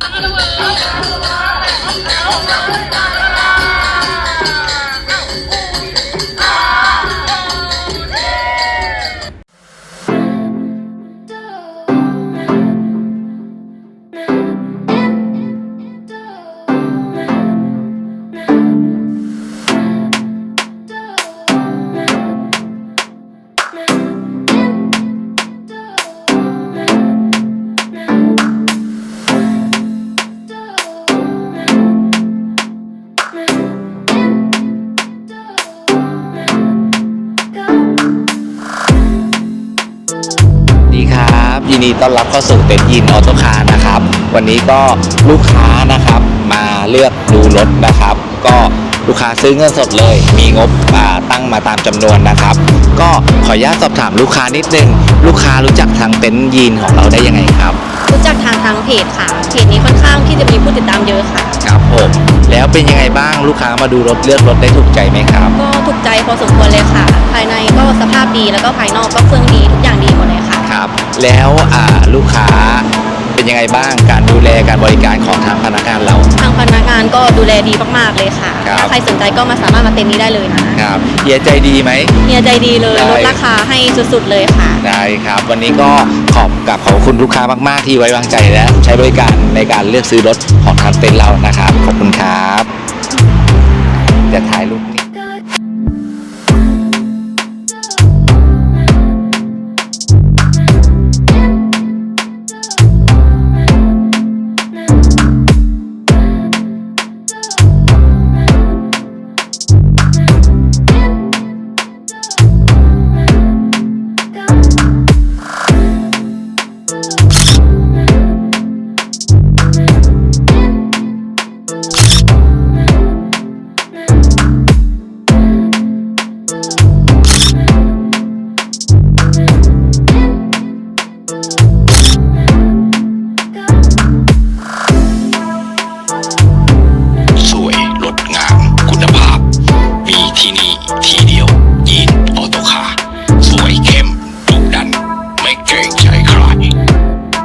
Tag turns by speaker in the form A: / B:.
A: Ottawa, Ottawa, Ottawa, Ottawa, Ottawa. ดีครับยินดีต้อนรับเข้าสู่เต็นท์ยินออโตคาร์นะครับ วันนี้ก็ลูกค้านะครับมาเลือกดูรถนะครับ ก็ลูกค้าซื้อเงินสดเลย มีงบอ่าตั้งมาตามจำนวนนะครับ ก็ขออนุญาตสอบถามลูกค้านิดนึง ลูกค้ารู้จักทางเต็นท์ยีนของเราได้ยังไงครับ
B: รู้จักทางทางเพจค่ะเพจนี้ค่อนข้างที่จะมีผู้ติดตามเยอะค่ะ
A: ครับผมแล้วเป็นยังไงบ้างลูกค้ามาดูรถเลือกรถได้ถูกใจไหมครับ
B: ก็ถูกใจพอสมควรเลยค่ะ ภายในก็สภาพดีแล้วก็ภายนอกก็เครื่องดีทุกอย่างดีหมดเลย ค่ะ
A: ครับ แล้วอ่าลูกค้าเป็นยังไงบ้างการดูแลการบริการของทางพนักงานเรา
B: ทางพนักงานก็ดูแลดีมากๆเลยค่ะ
A: ครับ
B: ถ้าใครสนใจก็มาสามารถมาเต็นท์นี้ได้เลยนะครับ
A: เฮียใจดีไหม
B: เฮียใจดีเลย
A: ได้
B: ลดราคาให้สุดๆเลยค่ะ
A: ได้ครับ วันนี้ก็ขอบกับขอบคุณลูกค้ามาก ๆ ที่ไว้วางใจและใช้บริการในการเลือกซื้อรถของทางเต็นท์เรานะครับ ขอบคุณครับจะถ่ายรูป